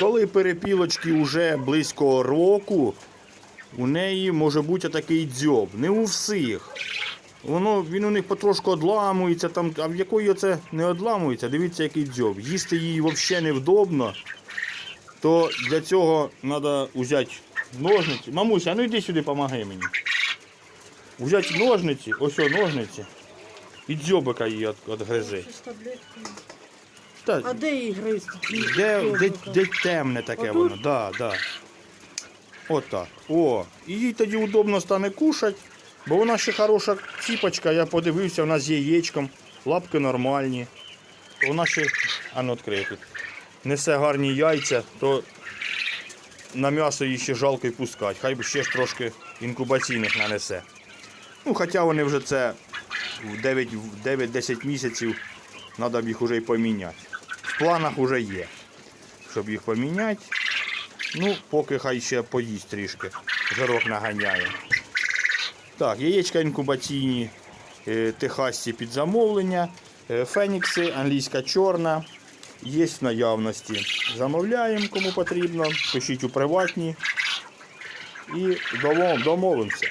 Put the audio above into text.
коли перепілочки вже близько року, у неї може бути такий дзьоб. Не у всіх. Воно, він у них потрошку одламується, там, а в якої це не одламується, дивіться, який дзьоб. Їсти їй взагалі невдобно, то для цього треба взяти ножниці. Мамуся, ну йди сюди, помагай мені. Взяти ножниці, ось ножниці, і дзьобика її від, відгризи. Та, А де її гризти? де, де, де темне таке Отут? воно, да, да. Отак. О, і їй тоді удобно стане кушати, бо вона ще хороша ціпочка, я подивився, вона з яєчком, лапки нормальні. Вона ще, а ну тут. Несе гарні яйця, то на м'ясо їй ще жалко й пускати. Хай би ще ж трошки інкубаційних нанесе. Ну, хоча вони вже це в 9 в 9-10 місяців треба б їх вже й поміняти. В планах вже є, щоб їх поміняти. Ну, поки хай ще поїсть трішки. Жирок наганяє. Так, яєчка інкубаційні, е, техасці під замовлення, е, фенікси, англійська чорна. Є в наявності. Замовляємо, кому потрібно. Пишіть у приватні. І домов- домовимося.